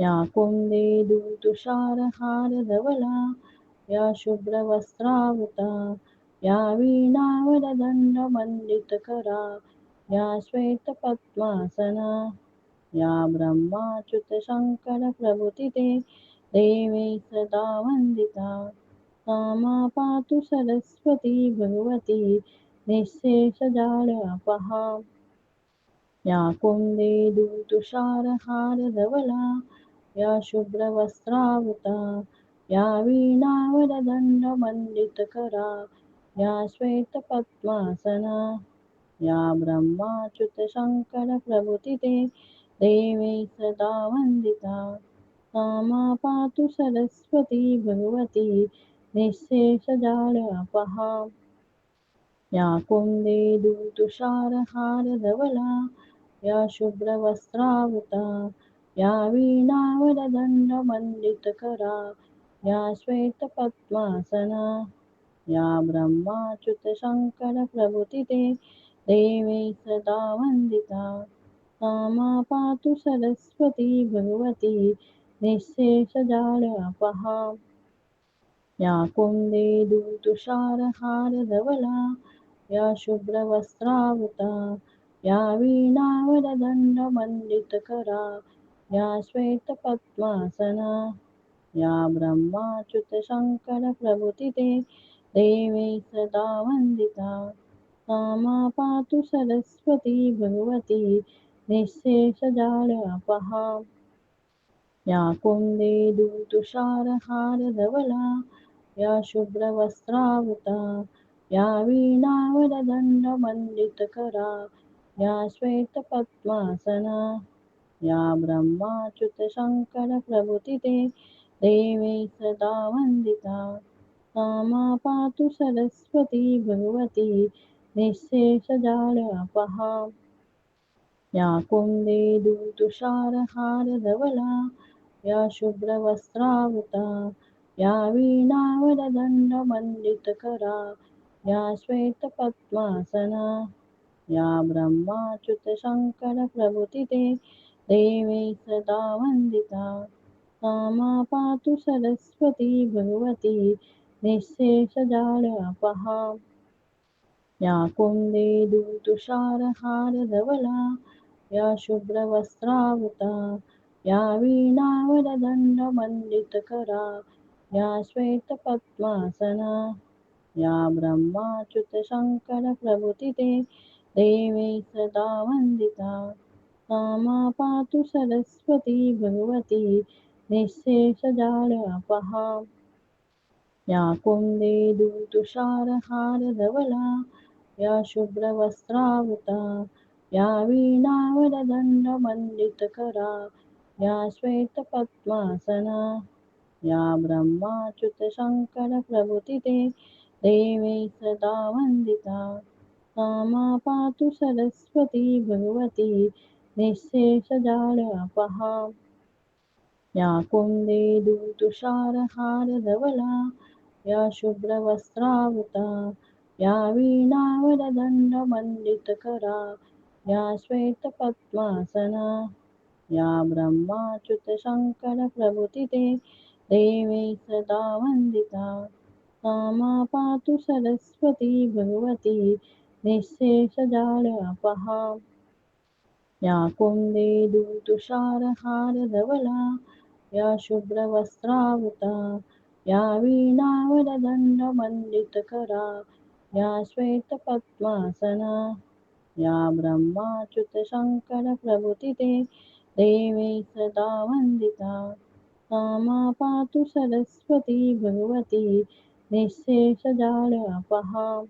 या कुन्दे दुतुषारहारधवला, या शुभ्रवस्त्रावृता, या वीणावरदण्डमण्डितकरा या श्वेतपद्मासना, या ब्रह्माच्युतशङ्करप्रभृतिते, देवी सदा वन्दिता। सा मा पातु सरस्वती भगवती निःशेषजाड्यापहा या कुन्देन्दुतुषारहारधवला या शुभ्रवस्त्रावृता या वीणावरदण्डमण्डितकरा या श्वेतपद्मासना या ब्रह्माच्युतशङ्करप्रभृतिते देवी सदा वन्दिता। सा पातु सरस्वती भगवती निःशेषजाड्यापहा या कुन्देन्दुतुषारहारधवला या शुभ्रवस्त्रावृता या वीणावरदण्डमण्डितकरा या श्वेतपद्मासना, या ब्रह्माच्युतशङ्करप्रभृतिते, देवी सदा वन्दिता। सा मा पातु सरस्वती भगवती निःशेषजाड्यापहा या कुन्देन्दुतुषारहारधवला या शुभ्रवस्त्रावृता। या वीणावरदण्डमण्डितकरा या श्वेतपद्मासना या ब्रह्माच्युतशङ्करप्रभृतिते देवी सदा वन्दिता। सा मा पातु सरस्वती भगवती निःशेषजाड्यापहा या कुन्देन्दुतुषारहारधवला या शुभ्रवस्त्रावृता। या वीणावरदण्डमण्डितकरा, या श्वेतपद्मासना। या ब्रह्माच्युतशङ्करप्रभृतिते देवी सदा वन्दिता। मा पातु सरस्वती भगवती निःशेषजाड्यापहा या कुन्देन्दुतुषारहारधवला या शुभ्रवस्त्रावृता। या वीणावरदण्डमण्डितकरा, या श्वेतपद्मासना। या ब्रह्माच्युतशङ्करप्रभृतिते देवी सदा वन्दिता मा पातु सरस्वती भगवती निःशेषजाड्यापहा या कुन्देन्दुतुषारहारधवला या शुभ्रवस्त्रावृता, या वीणावरदण्डमण्डितकरा, या श्वेतपद्मासना, या ब्रह्माच्युतशङ्करप्रभृतिते देवी सदा वन्दिता। सा मा पातु सरस्वती भगवती निःशेषजाड्यापहा या कुन्देन्दुतुषारहारधवला या शुभ्रवस्त्रावृता, या वीणावरदण्डमण्डितकरा, या श्वेतपद्मासना, या ब्रह्माच्युतशङ्करप्रभृतिते, देवी सदा वन्दिता। मा पातु सरस्वती भगवती निःशेषजाड्यापहा या कुन्देन्दुतुषारहारधवला या शुभ्रवस्त्रावृता, या वीणावरदण्डमण्डितकरा या श्वेतपद्मासना, या ब्रह्माच्युतशङ्करप्रभृतिते, देवी सदा वन्दिता। सा पातु सरस्वती भगवती निःशेषजाड्यापहा या कुन्देन्दुतुषारहारधवला या शुभ्रवस्त्रावृता, या वीणावरदण्डमण्डितकरा या श्वेतपद्मासना, या ब्रह्माच्युतशङ्करप्रभृतिते, देवी सदा वन्दिता। मा पातु सरस्वती भगवती निःशेषजाड्यापहा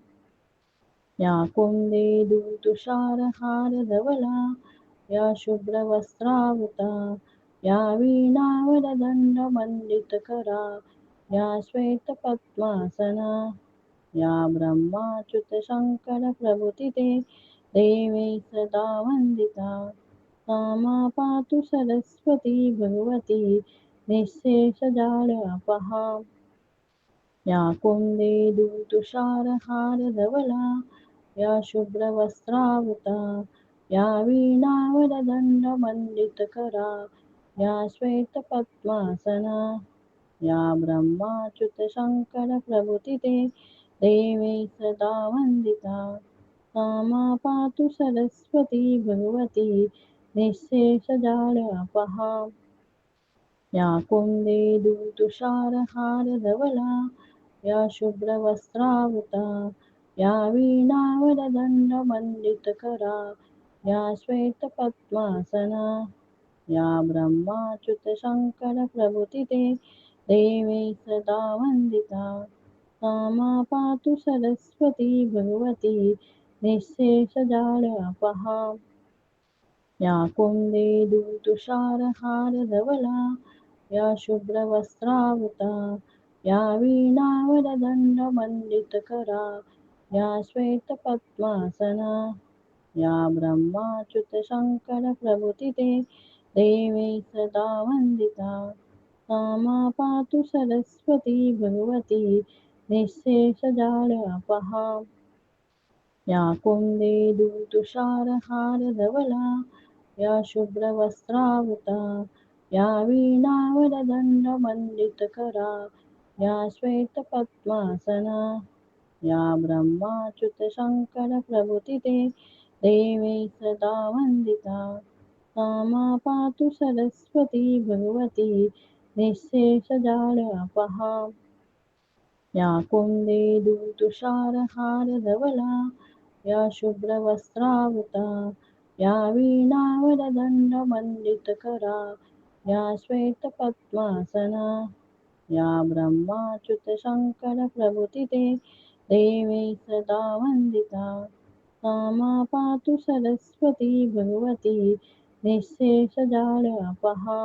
या कुन्देन्दुतुषारहारधवला या शुभ्रवस्त्रावृता, या वीणावरदण्डमण्डितकरा या श्वेतपद्मासना, या ब्रह्माच्युतशङ्करप्रभृतिते, देवी सदा वन्दिता। सा मा पातु सरस्वती भगवती निःशेषजाड्यापहा या कुन्देन्दुतुषारहारधवला या शुभ्रवस्त्रावृता या वीणावरदण्डमण्डितकरा या श्वेतपद्मासना, या ब्रह्माच्युतशङ्करप्रभृतिते, देवी सदा वन्दिता। सा मा पातु सरस्वती भगवती निःशेषजाड्यापहा या कुन्देदुतुषारहारधवला या शुभ्रवस्त्रावृता। या वीणावरदण्डमण्डितकरा या श्वेतपद्मासना, या ब्रह्माच्युतशङ्करप्रभृतिते देवी सदा वन्दिता। मा पातु सरस्वती भगवती निःशेषजाड्यापहा या कुन्देदुतुषारहारधवला या शुभ्रवस्त्रावृता, या वीणावरदण्डमण्डितकरा, या श्वेतपद्मासना। या ब्रह्माच्युतशङ्करप्रभृतिते देवी सदा वन्दिता। मा पातु सरस्वती भगवती निःशेषजाड्यापहा या कुन्देदुतुषारहारधवला या शुभ्रवस्त्रावृता। या वीणावरदण्डमण्डितकरा, या श्वेतपद्मासना। या ब्रह्माच्युतशङ्करप्रभृतिते देवी सदा वन्दिता सा मा पातु सरस्वती भगवती या कुन्देदुतुषारहारधवला या या वीणावरदण्डमण्डितकरा या शुभ्रवस्त्रावृता, या वीणावरदण्डमण्डितकरा, या श्वेतपद्मासना, या ब्रह्माच्युतशङ्करप्रभृतिते देवी सदा वन्दिता। सा मा पातु सरस्वती भगवती निःशेषजाड्यापहा